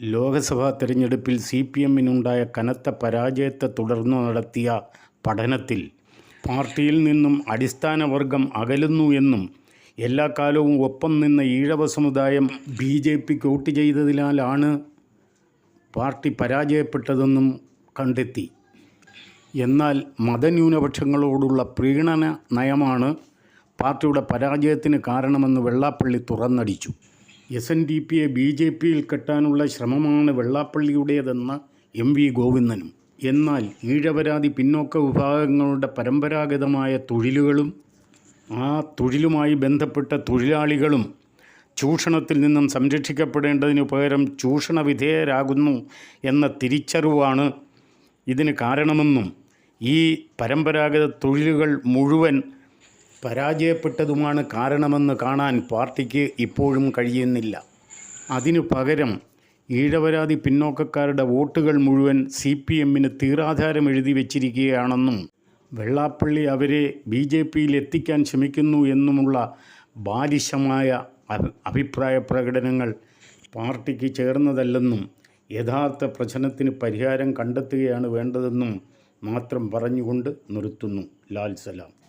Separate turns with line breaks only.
ലോക്സഭാ തെരഞ്ഞെടുപ്പിൽ C P എമ്മിനുണ്ടായ കനത്ത പരാജയത്തെ തുടർന്ന് നടത്തിയ പഠനത്തിൽ പാർട്ടിയിൽ നിന്നും അടിസ്ഥാന വർഗം അകലുന്നു എന്നും എല്ലാ കാലവും ഒപ്പം നിന്ന ഈഴവ സമുദായം ബി ജെ പിക്ക് വോട്ട് ചെയ്തതിനാലാണ് പാർട്ടി പരാജയപ്പെട്ടതെന്നും കണ്ടെത്തി. എന്നാൽ മതന്യൂനപക്ഷങ്ങളോടുള്ള പ്രീണന നയമാണ് പാർട്ടിയുടെ പരാജയത്തിന് കാരണമെന്ന് വെള്ളാപ്പള്ളി തുറന്നടിച്ചു. എസ് എൻ ഡി പിയെ ബി ജെ പിയിൽ കെട്ടാനുള്ള ശ്രമമാണ് വെള്ളാപ്പള്ളിയുടേതെന്ന എം വി ഗോവിന്ദനും. എന്നാൽ ഈഴവരാതി പിന്നോക്ക വിഭാഗങ്ങളുടെ പരമ്പരാഗതമായ തൊഴിലുകളും ആ തൊഴിലുമായി ബന്ധപ്പെട്ട തൊഴിലാളികളും ചൂഷണത്തിൽ നിന്നും സംരക്ഷിക്കപ്പെടേണ്ടതിനു പകരം ചൂഷണ വിധേയരാകുന്നു എന്ന തിരിച്ചറിവാണ് ഇതിന് കാരണമെന്നും ഈ പരമ്പരാഗത തൊഴിലുകൾ മുഴുവൻ പരാജയപ്പെട്ടതുമാണ് കാരണമെന്ന് കാണാൻ പാർട്ടിക്ക് ഇപ്പോഴും കഴിയുന്നില്ല. അതിനു പകരം ഈഴവരാതി പിന്നോക്കക്കാരുടെ വോട്ടുകൾ മുഴുവൻ സി പി എമ്മിന് തീറാധാരം എഴുതി വച്ചിരിക്കുകയാണെന്നും വെള്ളാപ്പള്ളി അവരെ ബി ജെ പിയിൽ എത്തിക്കാൻ ശ്രമിക്കുന്നു എന്നുമുള്ള ബാലിശമായ അഭിപ്രായ പ്രകടനങ്ങൾ പാർട്ടിക്ക് ചേർന്നതല്ലെന്നും യഥാർത്ഥ പ്രശ്നത്തിന് പരിഹാരം കണ്ടെത്തുകയാണ് വേണ്ടതെന്നും മാത്രം പറഞ്ഞുകൊണ്ട് നിർത്തുന്നു ലാൽ സലാം.